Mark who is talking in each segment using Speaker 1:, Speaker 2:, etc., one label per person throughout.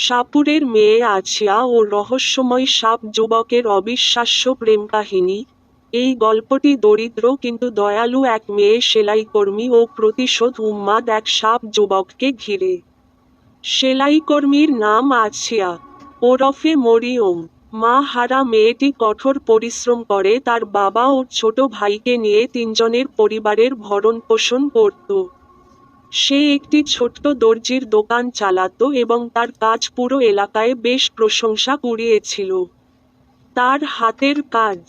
Speaker 1: সাপুরের মেয়ে আছিয়া ও রহস্যময় সাপ যুবকের অবিশ্বাস্য প্রেম কাহিনী এই গল্পটি দরিদ্র কিন্তু দয়ালু এক মেয়ে সেলাইকর্মী ও প্রতিশোধ উম্মাদ এক সাপ যুবককে ঘিরে। সেলাই কর্মীর নাম আছিয়া। ওরফে মরিয়ম। মা হারা মেয়েটি কঠোর পরিশ্রম করে, তার বাবা ও ছোট ভাইকে নিয়ে তিনজনের পরিবারের ভরণ পোষণ করত। সে একটি ছোট্ট দর্জির দোকান চালাতো এবং তার কাজ পুরো এলাকায় বেশ প্রশংসা কুড়িয়েছিল। তার হাতের কাজ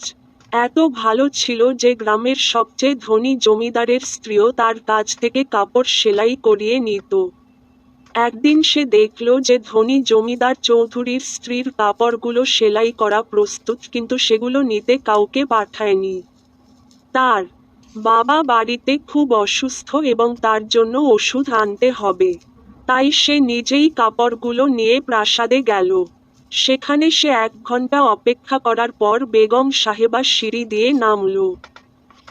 Speaker 1: এত ভালো ছিল যে গ্রামের সবচেয়ে ধনী জমিদারের স্ত্রীও তার কাছ থেকে কাপড় সেলাই করিয়ে নিত। একদিন সে দেখল যে ধনী জমিদার চৌধুরীর স্ত্রীর কাপড়গুলো সেলাই করা প্রস্তুত কিন্তু সেগুলো নিতে কাউকে পাঠায়নি। তার বাবা বাড়িতে খুব অসুস্থ এবং তার জন্য ওষুধ আনতে হবে। তাই সে নিজেই কাপড়গুলো নিয়ে প্রাসাদে গেল। সেখানে সে এক ঘণ্টা অপেক্ষা করার পর বেগম সাহেবা সিঁড়ি দিয়ে নামল।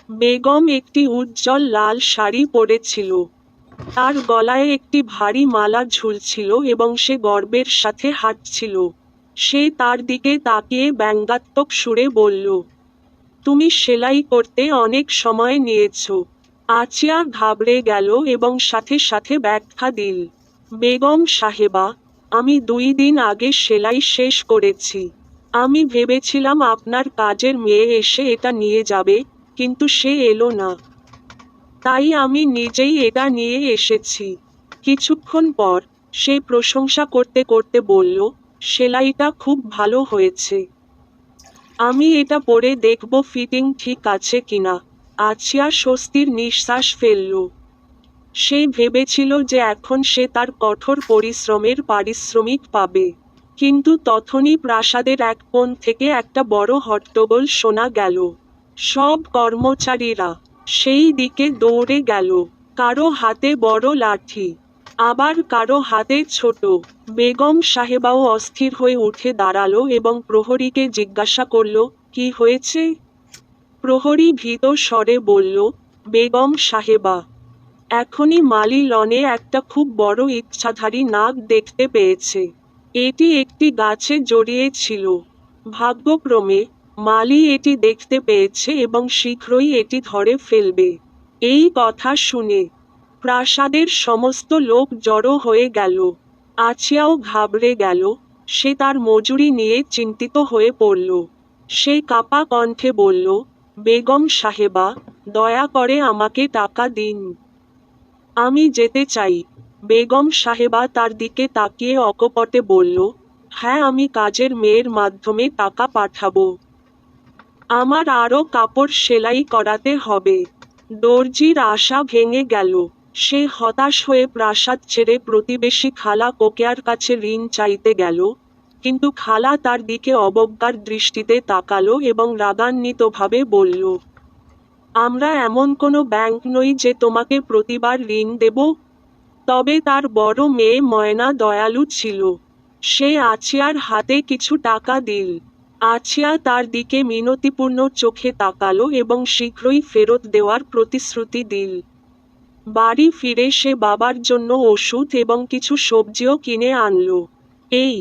Speaker 1: বেগম একটি উজ্জ্বল লাল শাড়ি পরেছিল। তার গলায় একটি ভারী মালা ঝুলছিল এবং সে গর্বের সাথে হাঁটছিল। সে তার দিকে তাকিয়ে ব্যঙ্গাত্মক সুরে বলল তুমি সেলাই করতে অনেক সময় নিয়েছ। আচিয়া ঘাবড়ে গেল এবং সাথে সাথে ব্যাখ্যা দিল, বেগম সাহেবা, আমি দুই দিন আগে সেলাই শেষ করেছি। আমি ভেবেছিলাম আপনার কাজের মেয়ে এসে এটা নিয়ে যাবে, কিন্তু সে এলো না। তাই আমি নিজেই এটা নিয়ে এসেছি। কিছুক্ষণ পর সে প্রশংসা করতে করতে বলল, সেলাইটা খুব ভালো হয়েছে। আমি এটা পরে দেখব ফিটিং ঠিক আছে কিনা। আছিয়া স্বস্তির নিঃশ্বাস ফেলল। সে ভেবেছিল যে এখন সে তার কঠোর পরিশ্রমের পারিশ্রমিক পাবে। কিন্তু তখনই প্রাসাদের এক কোণ থেকে একটা বড় হট্টগোল শোনা গেল। সব কর্মচারীরা সেই দিকে দৌড়ে গেল। কারও হাতে বড় লাঠি। আবার কারও হাতে ছোট। বেগম সাহেবাও অস্থির হয়ে উঠে দাঁড়াল এবং প্রহরীকে জিজ্ঞাসা করল, কি হয়েছে? প্রহরী ভীত স্বরে বলল, বেগম সাহেবা, এখনই মালি লনে একটা খুব বড় ইচ্ছাধারী নাগ দেখতে পেয়েছে। এটি একটি গাছে জড়িয়ে ছিল। ভাগ্যক্রমে, মালি এটি দেখতে পেয়েছে এবং শীঘ্রই এটি ধরে ফেলবে। এই কথা শুনে প্রাসাদের সমস্ত লোক জড়ো হয়ে গেল। আছিয়াও ঘাবড়ে গেল। সে তার মজুরি নিয়ে চিন্তিত হয়ে পড়ল। সে কাপা কণ্ঠে বলল, বেগম সাহেবা, দয়া করে আমাকে টাকা দিন। আমি যেতে চাই। বেগম সাহেবা তার দিকে তাকিয়ে অকপটে বলল হ্যাঁ আমি কাজের মেয়ের মাধ্যমে টাকা পাঠাবো। আমার আরও কাপড় সেলাই করাতে হবে। দর্জির আশা ভেঙে গেল। সে হতাশ হয়ে প্রাসাদ ছেড়ে প্রতিবেশী খালা কোকেয়ার কাছে ঋণ চাইতে গেল। কিন্তু খালা তার দিকে অবজ্ঞার দৃষ্টিতে তাকালো এবং রাগান্বিতভাবে বলল, আমরা এমন কোনো ব্যাংক নই যে তোমাকে প্রতিবার ঋণ দেব। তবে তার বড় মেয়ে ময়না দয়ালু ছিল। সে আছিয়ার হাতে কিছু টাকা দিল। আছিয়া তার দিকে মিনতিপূর্ণ চোখে তাকালো এবং শীঘ্রই ফেরত দেওয়ার প্রতিশ্রুতি দিল। বাড়ি ফিরে সে বাবার জন্য ওষুধ এবং কিছু সবজিও কিনে আনলো। এই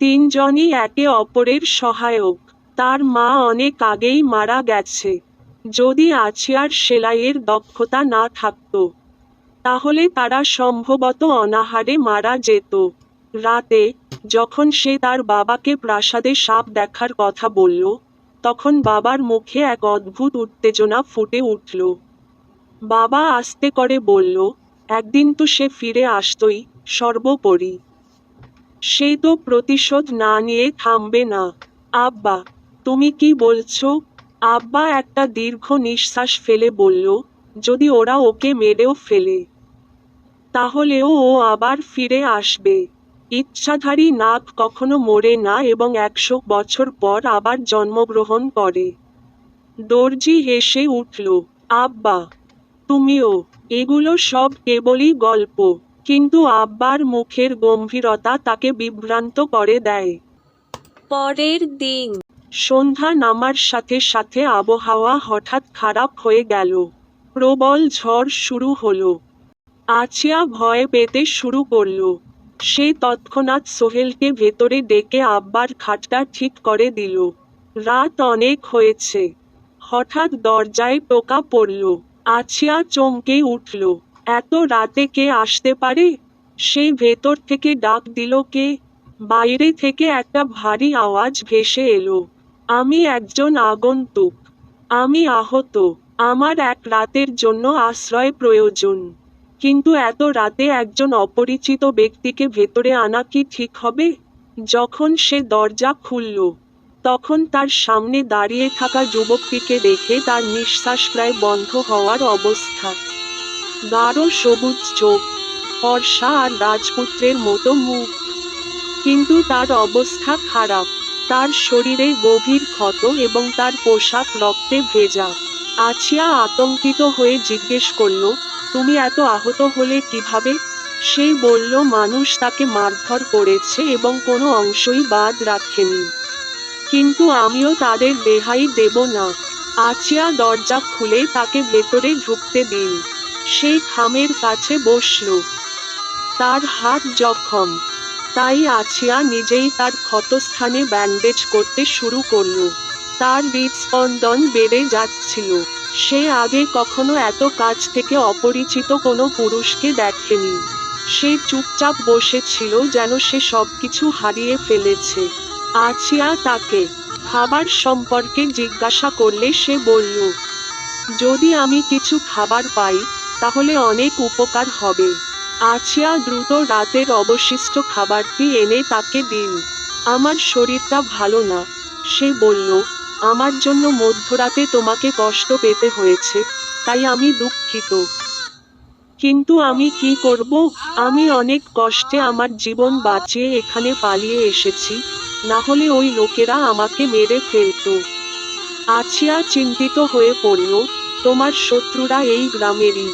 Speaker 1: তিনজনই একে অপরের সহায়ক। তার মা অনেক আগেই মারা গেছে। যদি আছিয়ার সেলাইয়ের দক্ষতা না থাকত, তাহলে তারা সম্ভবত অনাহারে মারা যেত। রাতে যখন সে তার বাবাকে প্রাসাদে সাপ দেখার কথা বলল, তখন বাবার মুখে এক অদ্ভুত উত্তেজনা ফুটে উঠল। বাবা আস্তে করে বলল, একদিন তো সে ফিরে আসতই, সর্বোপরি। সে তো প্রতিশোধ না নিয়ে থামবে না। আব্বা, তুমি কি বলছো? আব্বা একটা দীর্ঘ নিঃশ্বাস ফেলে বলল, যদি ওরা ওকে মেরেও ফেলে তাহলেও ও আবার ফিরে আসবে। ইচ্ছাধারী নাগ কখনো মরে না এবং একশো বছর পর আবার জন্মগ্রহণ করে। দর্জি হেসে উঠল, আব্বা তুমিও এগুলো সব কেবলই গল্প। কিন্তু আব্বার মুখের গম্ভীরতা তাকে বিভ্রান্ত করে দেয়।
Speaker 2: পরের দিন।
Speaker 1: সন্ধ্যা নামার সাথে সাথে আবহাওয়া হঠাৎ খারাপ হয়ে গেল। প্রবল ঝড় শুরু হলো। আছিয়া ভয় পেতে শুরু করল। সে তৎক্ষণাৎ সোহেলকে ভেতরে ডেকে আব্বার খাটটা ঠিক করে দিল। রাত অনেক হয়েছে। হঠাৎ দরজায় টোকা পড়ল। আছিয়া চমকে উঠল, এত রাতে কে আসতে পারে? সে ভেতর থেকে ডাক দিল, কে? বাইরে থেকে একটা ভারী আওয়াজ ভেসে এলো, আমি একজন আগন্তুক, আমি আহত, আমার এক রাতের জন্য আশ্রয় প্রয়োজন, কিন্তু এত রাতে একজন অপরিচিত ব্যক্তিকে ভেতরে আনা কি ঠিক হবে? যখন সে দরজা খুলল তখন তার সামনে দাঁড়িয়ে থাকা যুবকটিকে দেখে তার নিঃশ্বাস প্রায় বন্ধ হওয়ার অবস্থা। গাঢ় সবুজ চোখ, ফর্সা আর রাজপুত্রের মতো মুখ। কিন্তু তার অবস্থা খারাপ। তার শরীরে গভীর ক্ষত এবং তার পোশাক রক্তে ভেজা। আছিয়া আতঙ্কিত হয়ে জিজ্ঞেস করল, তুমি এত আহত হলে কীভাবে? সেই বলল, মানুষ তাকে মারধর করেছে এবং কোনো অংশই বাদ রাখেনি। কিন্তু আমিও তাদের রেহাই দেব না। আচিয়া দরজা খুলে তাকে ভেতরে ঢুকতে দিন। সেই খামের কাছে বসল। তার হাত জখম। তাই আছিয়া নিজেই তার ক্ষতস্থানে ব্যান্ডেজ করতে শুরু করল। তার হৃদস্পন্দন বেড়ে যাচ্ছিল। সে আগে কখনো এত কাছ থেকে অপরিচিত কোনো পুরুষকে দেখেনি। সে চুপচাপ বসেছিল যেন সে সবকিছু হারিয়ে ফেলেছে। আছিয়া তাকে খাবার সম্পর্কে জিজ্ঞাসা করলে সে বলল, যদি আমি কিছু খাবার পাই, তাহলে অনেক উপকার হবে। আছিয়া দ্রুত রাতের অবশিষ্ট খাবারটি এনে তাকে দিন। আমার শরীরটা ভালো না। সে বলল, আমার জন্য মধ্যরাতে তোমাকে কষ্ট পেতে হয়েছে, তাই আমি দুঃখিত। কিন্তু আমি কি করব? আমি অনেক কষ্টে আমার জীবন বাঁচিয়ে এখানে পালিয়ে এসেছি। না হলে ওই লোকেরা আমাকে মেরে ফেলতো। আছিয়া চিন্তিত হয়ে পড়ল তোমার শত্রুরা এই গ্রামেরই।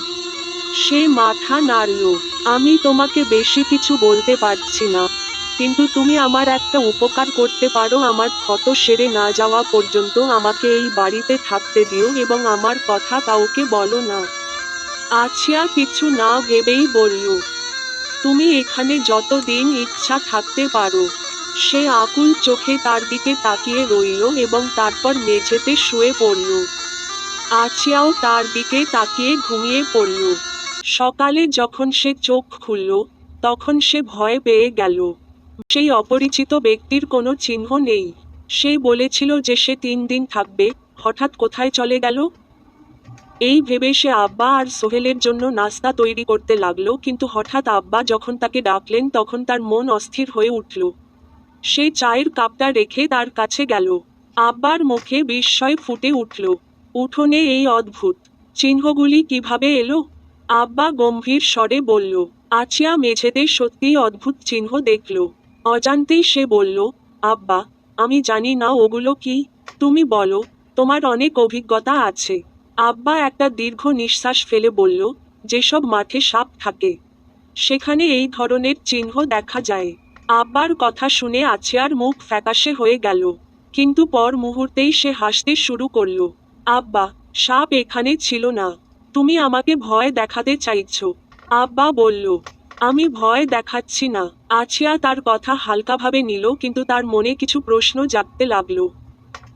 Speaker 1: সে মাথা নাড়ল আমি তোমাকে বেশি কিছু বলতে পারছি না। কিন্তু তুমি আমার একটা উপকার করতে পারো, আমার ক্ষত সেরে না যাওয়া পর্যন্ত আমাকে এই বাড়িতে থাকতে দিও এবং আমার কথা কাউকে বলো না। আছিয়া কিছু না ভেবেই বলল তুমি এখানে যতদিন ইচ্ছা থাকতে পারো। সে আকুল চোখে তার দিকে তাকিয়ে রইল এবং তারপর মেঝেতে শুয়ে পড়ল। আছিয়াও তার দিকে তাকিয়ে ঘুমিয়ে পড়ল। সকালে যখন সে চোখ খুলল, তখন সে ভয় পেয়ে গেল। সেই অপরিচিত ব্যক্তির কোনো চিহ্ন নেই। সে বলেছিল যে সে তিন দিন থাকবে, হঠাৎ কোথায় চলে গেল? এই ভেবে সে আব্বা আর সোহেলের জন্য নাস্তা তৈরি করতে লাগল, কিন্তু হঠাৎ আব্বা যখন তাকে ডাকলেন, তখন তার মন অস্থির হয়ে উঠল। সে চায়ের কাপটা রেখে তার কাছে গেল। আব্বার মুখে বিস্ময় ফুটে উঠল। উঠোনে এই অদ্ভুত। চিহ্নগুলি কীভাবে এলো? আব্বা গম্ভীর স্বরে বলল, আচিয়া মেঝেতে সত্যিই অদ্ভুত চিহ্ন দেখল। অজান্তেই সে বলল, আব্বা, আমি জানি না ওগুলো কি। তুমি বলো, তোমার অনেক অভিজ্ঞতা আছে। আব্বা একটা দীর্ঘ নিঃশ্বাস ফেলে বলল, যেসব মাঠে সাপ থাকে, সেখানে এই ধরনের চিহ্ন দেখা যায়। আব্বার কথা শুনে আছিয়ার মুখ ফ্যাকাশে হয়ে গেল। কিন্তু পর মুহূর্তেই সে হাসতে শুরু করল, আব্বা, সাপ এখানে ছিল না। তুমি আমাকে ভয় দেখাতে চাইছ। আব্বা বলল, আমি ভয় দেখাচ্ছি না। আছিয়া তার কথা হালকাভাবে নিল, কিন্তু তার মনে কিছু প্রশ্ন জাগতে লাগল।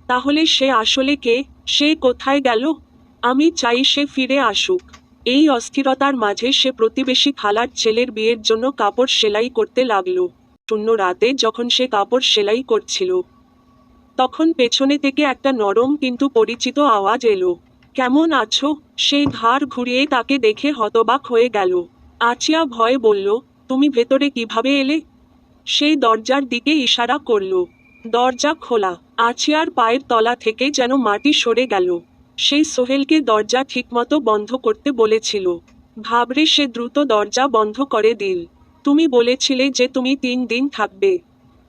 Speaker 1: তাহলে সে আসলে কে? সে কোথায় গেল? আমি চাই সে ফিরে আসুক। এই অস্থিরতার মাঝে সে প্রতিবেশী খালার ছেলের বিয়ের জন্য কাপড় সেলাই করতে লাগল। শূন্য রাতে যখন সে কাপড় সেলাই করছিল, তখন পেছনে থেকে একটা নরম কিন্তু পরিচিত আওয়াজ এলো। কেমন আছো? সেই ঘাড় ঘুরিয়ে তাকে দেখে হতবাক হয়ে গেল। আচিয়া ভয়ে বলল, তুমি ভেতরে কীভাবে এলে? সেই দরজার দিকে ইশারা করল। দরজা খোলা। আছিয়ার পায়ের তলা থেকে যেন মাটি সরে গেল। সেই সোহেলকে দরজা ঠিকমতো বন্ধ করতে বলেছিল। ঘাবড়ে সে দ্রুত দরজা বন্ধ করে দিল। তুমি বলেছিলে যে তুমি তিন দিন থাকবে।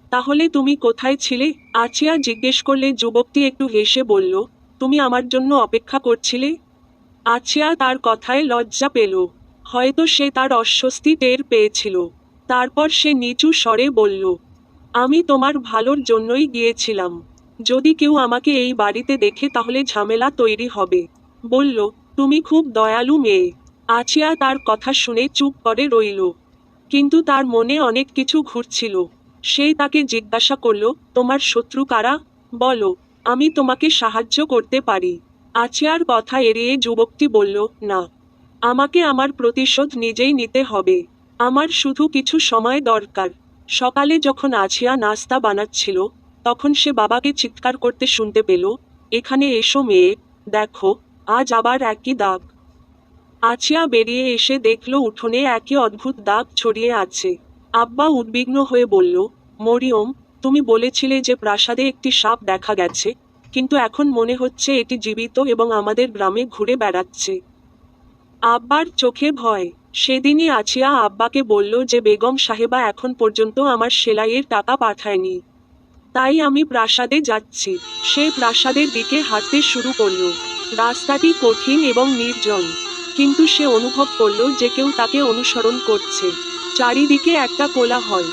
Speaker 1: তাহলে তুমি কোথায় ছিলে? আচিয়া জিজ্ঞেস করলে যুবকটি একটু হেসে বলল, তুমি আমার জন্য অপেক্ষা করছিলে? আছিয়া তার কথায় লজ্জা পেল। হয়তো সে তার অস্বস্তি টের পেয়েছিল। তারপর সে নিচু স্বরে বলল, আমি তোমার ভালোর জন্যই গিয়েছিলাম। যদি কেউ আমাকে এই বাড়িতে দেখে তাহলে ঝামেলা তৈরি হবে। বলল, তুমি খুব দয়ালু মেয়ে। আছিয়া তার কথা শুনে চুপ করে রইল। কিন্তু তার মনে অনেক কিছু ঘুরছিল। সে তাকে জিজ্ঞাসা করল, তোমার শত্রু কারা? বলো, আমি তোমাকে সাহায্য করতে পারি। আচিয়ার কথা এড়িয়ে যুবকটি বলল, না, আমাকে আমার প্রতিশোধ নিজেই নিতে হবে। আমার শুধু কিছু সময় দরকার। সকালে যখন আছিয়া নাস্তা বানাচ্ছিল, তখন সে বাবাকে চিৎকার করতে শুনতে পেল, এখানে এসো মেয়ে, দেখো, আজ আবার একই দাগ। আচিয়া বেরিয়ে এসে দেখল উঠোনে একই অদ্ভুত দাগ ছড়িয়ে আছে। আব্বা উদ্বিগ্ন হয়ে বলল, মরিয়ম, তুমি বলেছিলে যে প্রাসাদে একটি সাপ দেখা গেছে, কিন্তু এখন মনে হচ্ছে এটি জীবিত এবং আমাদের গ্রামে ঘুরে বেড়াচ্ছে। আব্বার চোখে ভয়। সেদিনই আছিয়া আব্বাকে বলল যে বেগম সাহেবা এখন পর্যন্ত আমার সেলাইয়ের টাকা পাঠায়নি। তাই আমি প্রাসাদে যাচ্ছি। সে প্রাসাদের দিকে হাঁটতে শুরু করল। রাস্তাটি কঠিন এবং নির্জন। কিন্তু সে অনুভব করল যে কেউ তাকে অনুসরণ করছে। চারিদিকে একটা কোলাহল।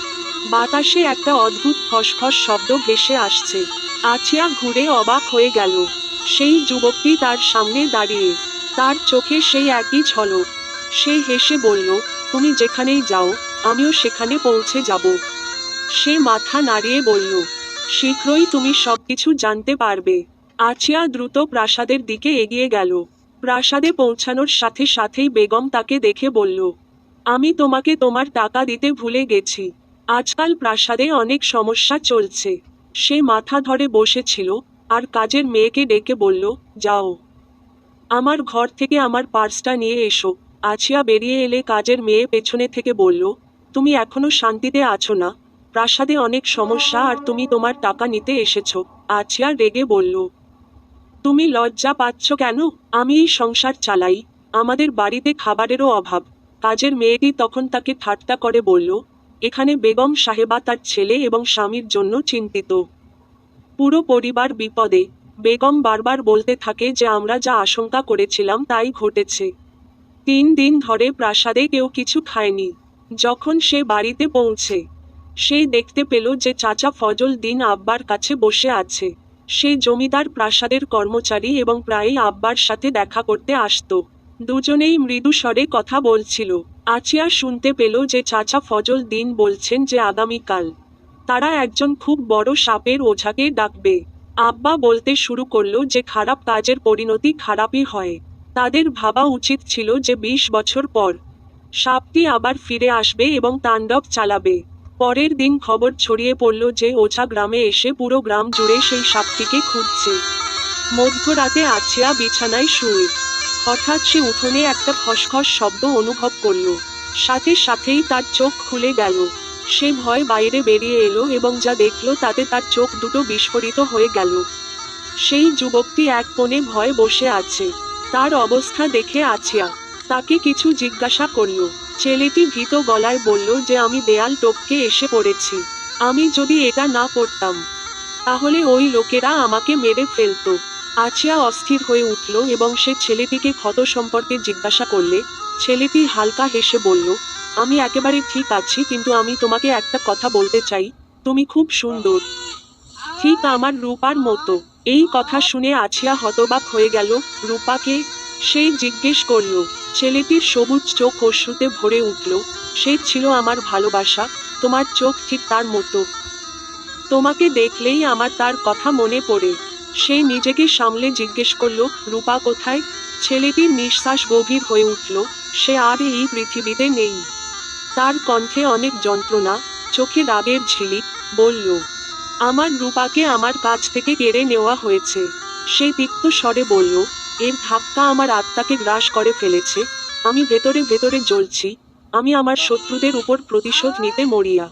Speaker 1: বাতাসে একটা অদ্ভুত খসখস শব্দ ভেসে আসছে। আছিয়া ঘুরে অবাক হয়ে গেল। সেই যুবকটি তার সামনে দাঁড়িয়ে। তার চোখে সেই একই ঝলক। সে হেসে বলল, তুমি যেখানেই যাও, আমিও সেখানে পৌঁছে যাব। সে মাথা নাড়িয়ে বলল, শীঘ্রই তুমি সবকিছু জানতে পারবে। আচিয়া দ্রুত প্রাসাদের দিকে এগিয়ে গেল। প্রাসাদে পৌঁছানোর সাথে সাথেই বেগম তাকে দেখে বলল, আমি তোমাকে তোমার টাকা দিতে ভুলে গেছি। আজকাল প্রাসাদে অনেক সমস্যা চলছে। সে মাথা ধরে বসেছিল আর কাজের মেয়েকে ডেকে বলল, যাও। আমার ঘর থেকে আমার পার্সটা নিয়ে এসো। আছিয়া বেরিয়ে এলে কাজের মেয়ে পেছনে থেকে বলল, তুমি এখনও শান্তিতে আছো না। প্রাসাদে অনেক সমস্যা আর তুমি তোমার টাকা নিতে এসেছ। আছিয়া রেগে বলল তুমি লজ্জা পাচ্ছ কেন? আমি এই সংসার চালাই। আমাদের বাড়িতে খাবারেরও অভাব। কাজের মেয়েটি তখন তাকে ঠাট্টা করে বলল, এখানে বেগম সাহেবা তার ছেলে এবং স্বামীর জন্য চিন্তিত। পুরো পরিবার বিপদে। বেগম বারবার বলতে থাকে যে আমরা যা আশঙ্কা করেছিলাম তাই ঘটেছে। তিন দিন ধরে প্রাসাদে কেউ কিছু খায়নি। যখন সে বাড়িতে পৌঁছে, সে দেখতে পেল যে চাচা ফজল দিন আব্বার কাছে বসে আছে। সে জমিদার প্রাসাদের কর্মচারী এবং প্রায়ই আব্বার সাথে দেখা করতে আসতো। দুজনেই মৃদু স্বরে কথা বলছিল। আচিয়া শুনতে পেল যে চাচা ফজল দিন বলছেন যে আগামীকাল। তারা একজন খুব বড় সাপের ওঝাকে ডাকবে। আব্বা বলতে শুরু করল যে খারাপ কাজের পরিণতি খারাপই হয়। তাদের ভাবা উচিত ছিল যে বিশ বছর পর সাপটি আবার ফিরে আসবে এবং তাণ্ডব চালাবে। পরের দিন খবর ছড়িয়ে পড়ল যে ওঝা গ্রামে এসে পুরো গ্রাম জুড়ে সেই সাপটিকে খুঁজছে। মধ্যরাতে আছিয়া বিছানায় শুয়ে। হঠাৎ সে উঠোনে একটা খসখস শব্দ অনুভব করল। সাথে সাথেই তার চোখ খুলে গেল। সে ভয় বাইরে বেরিয়ে এলো এবং যা দেখল তাতে তার চোখ দুটো বিস্ফোরিত হয়ে গেল। সেই যুবকটি এক কোণে ভয়ে বসে আছে। তার অবস্থা দেখে আছিয়া তাকে কিছু জিজ্ঞাসা করল। ছেলেটি ভীত গলায় বলল যে আমি দেয়াল টপকে এসে পড়েছি। আমি যদি এটা না করতাম তাহলে ওই লোকেরা আমাকে মেরে ফেলতো। আছিয়া অস্থির হয়ে উঠল এবং সে ছেলেটিকে ক্ষত সম্পর্কে জিজ্ঞাসা করলে, ছেলেটি হালকা হেসে বলল, আমি একেবারে ঠিক আছি, কিন্তু আমি তোমাকে একটা কথা বলতে চাই, তুমি খুব সুন্দর। ঠিক আমার রূপার মতো। এই কথা শুনে আছিয়া হতবাক হয়ে গেল, রূপাকে সেই জিজ্ঞেস করল ছেলেটির সবুজ চোখ অশ্রুতে ভরে উঠল। সে ছিল আমার ভালোবাসা, তোমার চোখ ঠিক তার মতো। তোমাকে দেখলেই আমার তার কথা মনে পড়ে। সে নিজেকে সামলে জিজ্ঞেস করল, রূপা কোথায়? ছেলেটির নিঃশ্বাস গভীর হয়ে উঠল, সে আর এই পৃথিবীতে নেই। তার কণ্ঠে অনেক যন্ত্রণা, চোখে রাগের ঝিলিক, বলল, আমার রূপাকে আমার কাছ থেকে কেড়ে নেওয়া হয়েছে। সে তিক্ত স্বরে বলল এর ধাক্কা আমার আত্মাকে গ্রাস করে ফেলেছে। আমি ভেতরে ভেতরে জ্বলছি। আমি আমার শত্রুদের উপর প্রতিশোধ নিতে মরিয়া।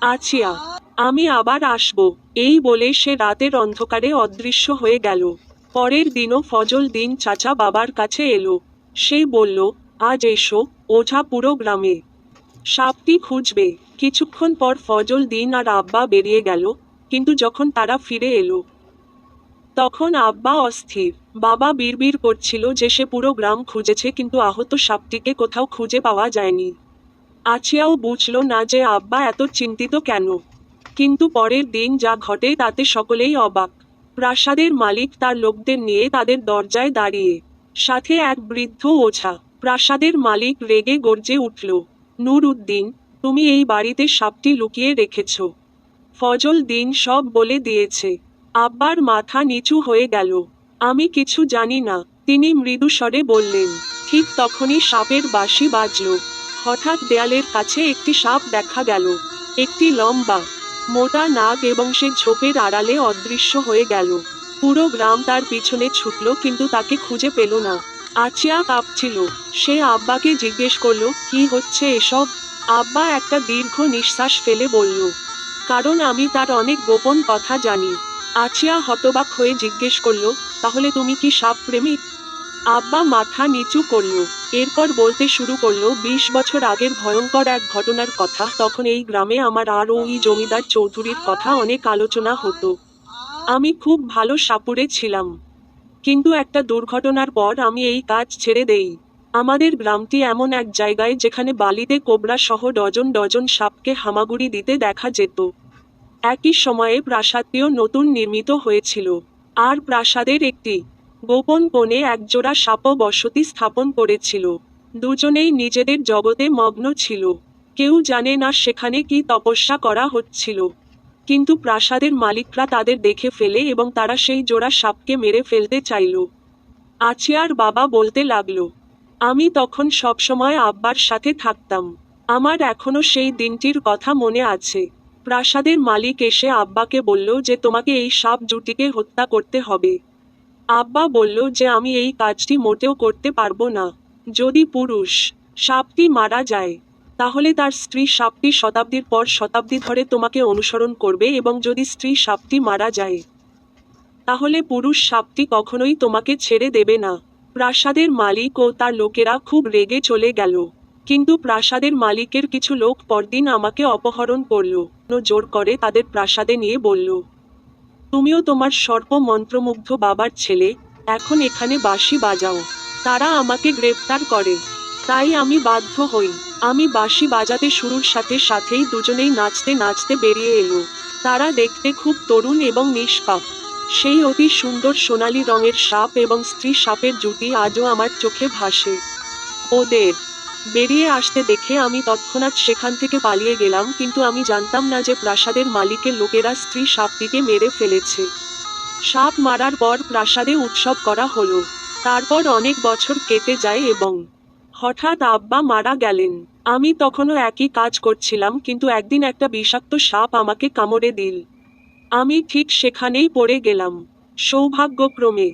Speaker 1: আছিয়া আমি আবার আসব। এই বলে সে রাতের অন্ধকারে অদৃশ্য হয়ে গেল। পরের দিনও ফজল দিন চাচা বাবার কাছে এলো। সে বলল, আজ এসো, ওঝা পুরো গ্রামে। সাপটি খুঁজবে। কিছুক্ষণ পর ফজল দিন আর আব্বা বেরিয়ে গেল, কিন্তু যখন তারা ফিরে এলো তখন আব্বা অস্থির। বাবা বিড়বিড় করছিল যে সে পুরো গ্রাম খুঁজেছে কিন্তু আহত সাপটিকে কোথাও খুঁজে পাওয়া যায়নি। আছিয়াও বুঝল না যে আব্বা এত চিন্তিত কেন। কিন্তু পরের দিন যা ঘটে তাতে সকলেই অবাক। প্রাসাদের মালিক তার লোকদের নিয়ে তাদের দরজায় দাঁড়িয়ে। সাথে এক বৃদ্ধ ওঝা। প্রাসাদের মালিক রেগে গর্জে উঠল, নূর উদ্দিন, তুমি এই বাড়িতে সাপটি লুকিয়ে রেখেছ। ফজল দিন সব বলে দিয়েছে। আব্বার মাথা নিচু হয়ে গেল। আমি কিছু জানি না। তিনি মৃদু স্বরে বললেন, ঠিক তখনই সাপের বাঁশি বাজল। হঠাৎ দেয়ালের কাছে একটি সাপ দেখা গেল। একটি লম্বা, মোটা নাক এবং সে ঝোপের আড়ালে অদৃশ্য হয়ে গেল। পুরো গ্রাম তার পিছনে ছুটল কিন্তু তাকে খুঁজে পেল না। আচিয়া কাঁপছিল। সে আব্বাকে জিজ্ঞেস করল, কি হচ্ছে এসব? আব্বা একটা দীর্ঘ নিঃশ্বাস ফেলে বলল, কারণ আমি তার অনেক গোপন কথা জানি। আচিয়া হতবাক হয়ে জিজ্ঞেস করল, তাহলে তুমি কি সাপ প্রেমিক? আব্বা মাথা নিচু করল, এরপর বলতে শুরু করল, বিশ বছর আগের ভয়ঙ্কর এক ঘটনার কথা, তখন এই গ্রামে আমার আর ওই জমিদার চৌধুরীর কথা অনেক আলোচনা হতো। আমি খুব ভালো সাপুরে ছিলাম। কিন্তু একটা দুর্ঘটনার পর আমি এই কাজ ছেড়ে দেই। আমাদের গ্রামটি এমন এক জায়গায় যেখানে বালিতে কোবরা সহ ডজন ডজন সাপকে হামাগুড়ি দিতে দেখা যেত। একই সময়ে প্রাসাদটিও নতুন নির্মিত হয়েছিল। আর প্রাসাদের একটি গোপন কোণে একজোড়া সাপও বসতি স্থাপন করেছিল। দুজনেই নিজেদের জগতে মগ্ন ছিল। কেউ জানে না সেখানে কি তপস্যা করা হচ্ছিল। কিন্তু প্রাসাদের মালিকরা তাদের দেখে ফেলে এবং তারা সেই জোড়া সাপকে মেরে ফেলতে চাইল। আচিয়ার বাবা বলতে লাগল, আমি তখন সবসময় আব্বার সাথে থাকতাম। আমার এখনও সেই দিনটির কথা মনে আছে। প্রাসাদের মালিক এসে আব্বাকে বলল যে তোমাকে এই সাপ জুটিকে হত্যা করতে হবে। আব্বা বলল যে আমি এই কাজটি মোটেও করতে পারব না। যদি পুরুষ সাপটি মারা যায়, তাহলে তার স্ত্রী সাপটি শতাব্দীর পর শতাব্দী ধরে তোমাকে অনুসরণ করবে এবং যদি স্ত্রী সাপটি মারা যায়, তাহলে পুরুষ সাপটি কখনোই তোমাকে ছেড়ে দেবে না। প্রাসাদের মালিক ও তার লোকেরা খুব রেগে চলে গেল। কিন্তু প্রাসাদের মালিকের কিছু লোক পরদিন আমাকে অপহরণ করল। জোর করে তাদের প্রাসাদে নিয়ে বলল, তুমিও তোমার সর্প মন্ত্রমুগ্ধ বাবার ছেলে, এখন এখানে বাঁশি বাজাও। তারা আমাকে গ্রেপ্তার করে। তাই আমি বাধ্য হই। আমি বাঁশি বাজাতে শুরুর সাথে সাথেই দুজনেই নাচতে নাচতে বেরিয়ে এলো। তারা দেখতে খুব তরুণ এবং নিষ্পাপ। সেই অতি সুন্দর সোনালী রঙের সাপ এবং স্ত্রী সাপের জুটি আজও আমার চোখে ভাসে। ওদের বেরিয়ে আসতে দেখে আমি তৎক্ষণাৎ সেখান থেকে পালিয়ে গেলাম, কিন্তু আমি জানতাম না যে প্রাসাদের মালিকের লোকেরা স্ত্রী সাপটিকে মেরে ফেলেছে। সাপ মারার পর প্রাসাদে উৎসব করা হলো। তারপর অনেক বছর কেটে যায় এবং হঠাৎ আব্বা মারা গেলেন। আমি তখনও একই কাজ করছিলাম, কিন্তু একদিন একটা বিষাক্ত সাপ আমাকে কামড়ে দিল। আমি ঠিক সেখানেই পড়ে গেলাম, সৌভাগ্যক্রমে।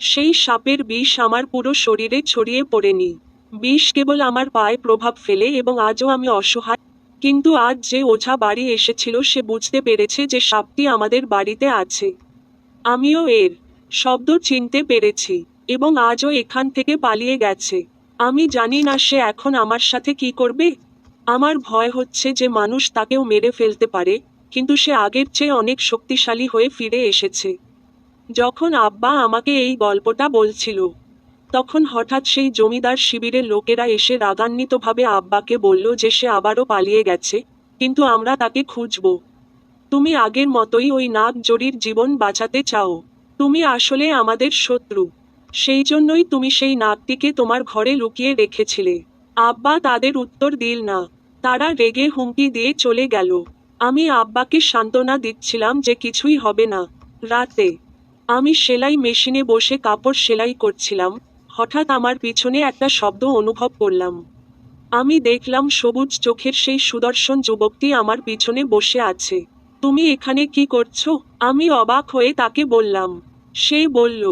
Speaker 1: সেই সাপের বিষ আমার পুরো শরীরে ছড়িয়ে পড়েনি। বিষ কেবল আমার পায়ে প্রভাব ফেলে এবং আজও আমি অসহায়। কিন্তু আজ যে ওঝা বাড়ি এসেছিল সে বুঝতে পেরেছে যে সাপটি আমাদের বাড়িতে আছে। আমিও এর শব্দ চিনতে পেরেছি এবং আজও এখান থেকে পালিয়ে গেছে। আমি জানি না সে এখন আমার সাথে কি করবে। আমার ভয় হচ্ছে যে মানুষ তাকেও মেরে ফেলতে পারে, কিন্তু সে আগের চেয়ে অনেক শক্তিশালী হয়ে ফিরে এসেছে। যখন আব্বা আমাকে এই গল্পটা বলছিল তখন হঠাৎ সেই জমিদার শিবিরের লোকেরা এসে রাগান্বিতভাবে আব্বাকে বলল যে সে আবারও পালিয়ে গেছে, কিন্তু আমরা তাকে খুঁজব। তুমি আগের মতোই ওই নাগ জরির জীবন বাঁচাতে চাও। তুমি আসলে আমাদের শত্রু। সেই জন্যই তুমি সেই নাগটিকে তোমার ঘরে লুকিয়ে রেখেছিলে। আব্বা তাদের উত্তর দিল না। তারা রেগে হুমকি দিয়ে চলে গেল। আমি আব্বাকে সান্ত্বনা দিচ্ছিলাম যে কিছুই হবে না। রাতে আমি সেলাই মেশিনে বসে কাপড় সেলাই করছিলাম। হঠাৎ আমার পিছনে একটা শব্দ অনুভব করলাম। আমি দেখলাম সবুজ চোখের সেই সুদর্শন যুবকটি আমার পিছনে বসে আছে। তুমি এখানে কি করছ? আমি অবাক হয়ে তাকে বললাম। সে বলল,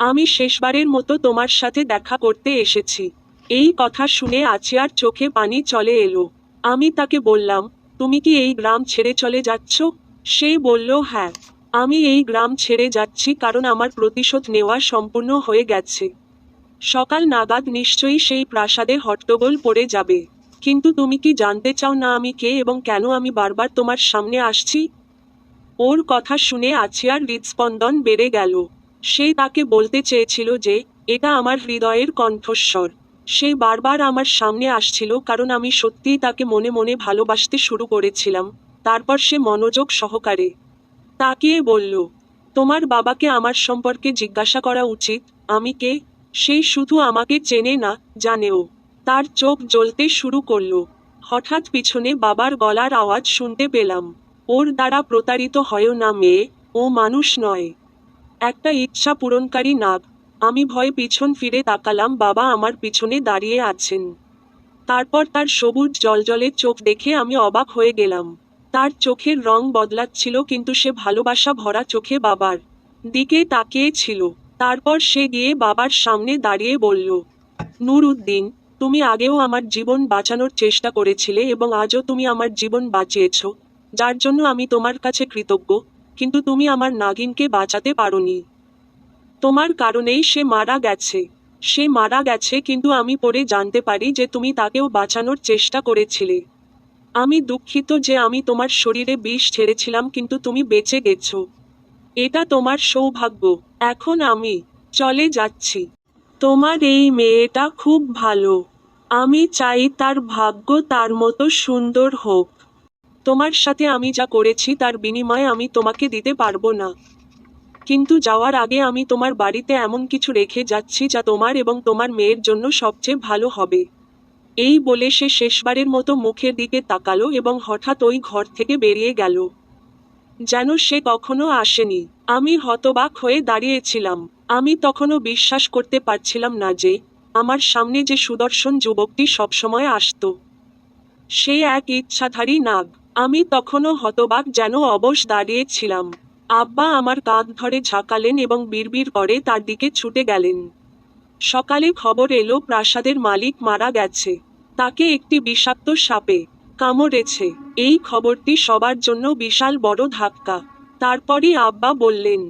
Speaker 1: আমি শেষবারের মতো তোমার সাথে দেখা করতে এসেছি। এই কথা শুনে আছে আর চোখে পানি চলে এলো। আমি তাকে বললাম, তুমি কি এই গ্রাম ছেড়ে চলে যাচ্ছ? সে বলল হ্যাঁ আমি এই গ্রাম ছেড়ে যাচ্ছি কারণ আমার প্রতিশোধ নেওয়া সম্পূর্ণ হয়ে গেছে। সকাল নাগাদ নিশ্চয়ই সেই প্রাসাদে হট্টগোল পড়ে যাবে। কিন্তু তুমি কি জানতে চাও না আমি কে এবং কেন আমি বারবার তোমার সামনে আসছি? ওর কথা শুনে আছিয়ার হৃদস্পন্দন বেড়ে গেল। সে তাকে বলতে চেয়েছিল যে, এটা আমার হৃদয়ের কণ্ঠস্বর। সে বারবার আমার সামনে আসছিল কারণ আমি সত্যিই তাকে মনে মনে ভালোবাসতে শুরু করেছিলাম। তারপর সে মনোযোগ সহকারে তাকিয়ে বলল, তোমার বাবাকে আমার সম্পর্কে জিজ্ঞাসা করা উচিত। আমি কে? সে শুধু আমাকে চেনে না, জানেও। তার চোখ জ্বলতে শুরু করল। হঠাৎ পিছনে বাবার গলার আওয়াজ শুনতে পেলাম। ওর দ্বারা প্রতারিত হয় না মেয়ে, ও মানুষ নয়। একটা ইচ্ছা পূরণকারী নাগ। আমি ভয়ে পিছন ফিরে তাকালাম, বাবা আমার পিছনে দাঁড়িয়ে আছেন। তারপর তার সবুজ জলজলে চোখ দেখে আমি অবাক হয়ে গেলাম। তার চোখের রং বদলাচ্ছিল, কিন্তু সে ভালোবাসা ভরা চোখে বাবার দিকে তাকিয়ে ছিল তারপর সে গিয়ে বাবার সামনে দাঁড়িয়ে বলল, নুরুদ্দিন, তুমি আগেও আমার জীবন বাঁচানোর চেষ্টা করেছিলে এবং আজও তুমি আমার জীবন বাঁচিয়েছ, যার জন্য আমি তোমার কাছে কৃতজ্ঞ, কিন্তু তুমি আমার নাগিনকে বাঁচাতে পারোনি। তোমার কারণেই সে মারা গেছে। সে মারা গেছে কিন্তু আমি পরে জানতে পারি যে তুমি তাকেও বাঁচানোর চেষ্টা করেছিলে। আমি দুঃখিত যে আমি তোমার শরীরে বিষ ছেড়েছিলাম কিন্তু তুমি বেঁচে গেছো। এটা তোমার সৌভাগ্য। এখন আমি চলে যাচ্ছি। তোমার এই মেয়েটা খুব ভালো। আমি চাই তার ভাগ্য তার মতো সুন্দর হোক। তোমার সাথে আমি যা করেছি তার বিনিময়ে আমি তোমাকে দিতে পারব না। কিন্তু যাওয়ার আগে আমি তোমার বাড়িতে এমন কিছু রেখে যাচ্ছি যা তোমার এবং তোমার মেয়ের জন্য সবচেয়ে ভালো হবে। এই বলে সে শেষবারের মতো মুখের দিকে তাকালো এবং হঠাৎ ওই ঘর থেকে বেরিয়ে গেল। যেন সে কখনো আসেনি। আমি হতবাক হয়ে দাঁড়িয়েছিলাম। আমি তখনও বিশ্বাস করতে পারছিলাম না যে, আমার সামনে যে সুদর্শন যুবকটি সবসময় আসত। সে এক ইচ্ছাধারী নাগ। আমি তখনও হতবাক যেন অবশ দাঁড়িয়েছিলাম। আব্বা আমার কাঁধ ধরে ঝাঁকালেন এবং বিড়বিড় করে তার দিকে ছুটে গেলেন। সকালে খবর এলো প্রাসাদের মালিক মারা গেছে। তাকে একটি বিষাক্ত সাপে কামড়েছে। এই খবরটি সবার জন্য বিশাল বড় ধাক্কা। তারপরই আব্বা বললেন,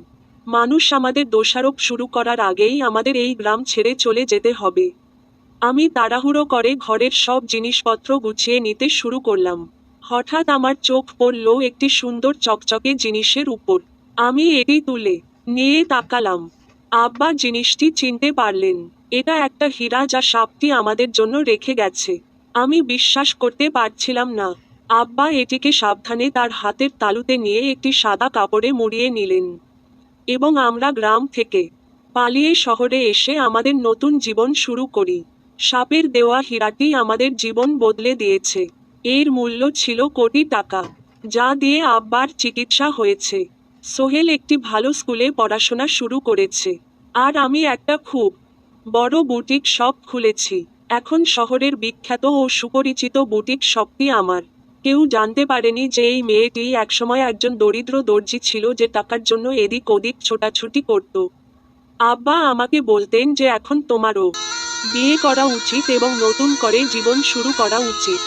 Speaker 1: মানুষ আমাদের দোষারোপ শুরু করার আগেই আমাদের এই গ্রাম ছেড়ে চলে যেতে হবে। আমি তাড়াহুড়ো করে ঘরের সব জিনিসপত্র গুছিয়ে নিতে শুরু করলাম। হঠাৎ আমার চোখ পড়ল একটি সুন্দর চকচকে জিনিসের উপর। আমি এটি তুলে নিয়ে তাকালাম। আব্বা জিনিসটি চিনতে পারলেন, এটা একটা হীরা যা সাপটি আমাদের জন্য রেখে গেছে। আমি বিশ্বাস করতে পারছিলাম না। আব্বা এটিকে সাবধানে তার হাতের তালুতে নিয়ে একটি সাদা কাপড়ে মুড়িয়ে নিলেন। এবং আমরা গ্রাম থেকে পালিয়ে শহরে এসে আমাদের নতুন জীবন শুরু করি। সাপের দেওয়া হীরাটি আমাদের জীবন বদলে দিয়েছে। এর মূল্য ছিল কোটি টাকা, যা দিয়ে আব্বার চিকিৎসা হয়েছে। সোহেল একটি ভালো স্কুলে পড়াশোনা শুরু করেছে। আর আমি একটা খুব বড় বুটিক শপ খুলেছি। এখন শহরের বিখ্যাত ও সুপরিচিত বুটিক শপটি আমার। কেউ জানতে পারেনি যে এই মেয়েটি একসময় একজন দরিদ্র দর্জি ছিল যে টাকার জন্য এদিক ওদিক ছোটাছুটি করত। আব্বা আমাকে বলতেন যে এখন তোমারও বিয়ে করা উচিত এবং নতুন করে জীবন শুরু করা উচিত।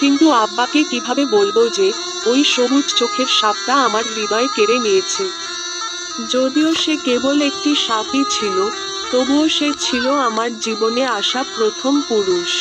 Speaker 1: কিন্তু আব্বাকে কীভাবে বলব যে ওই সবুজ চোখের সাপটা আমার হৃদয় কেড়ে নিয়েছে। যদিও সে কেবল একটি সাপই ছিল তবুও সে ছিল আমার জীবনে আসা প্রথম পুরুষ।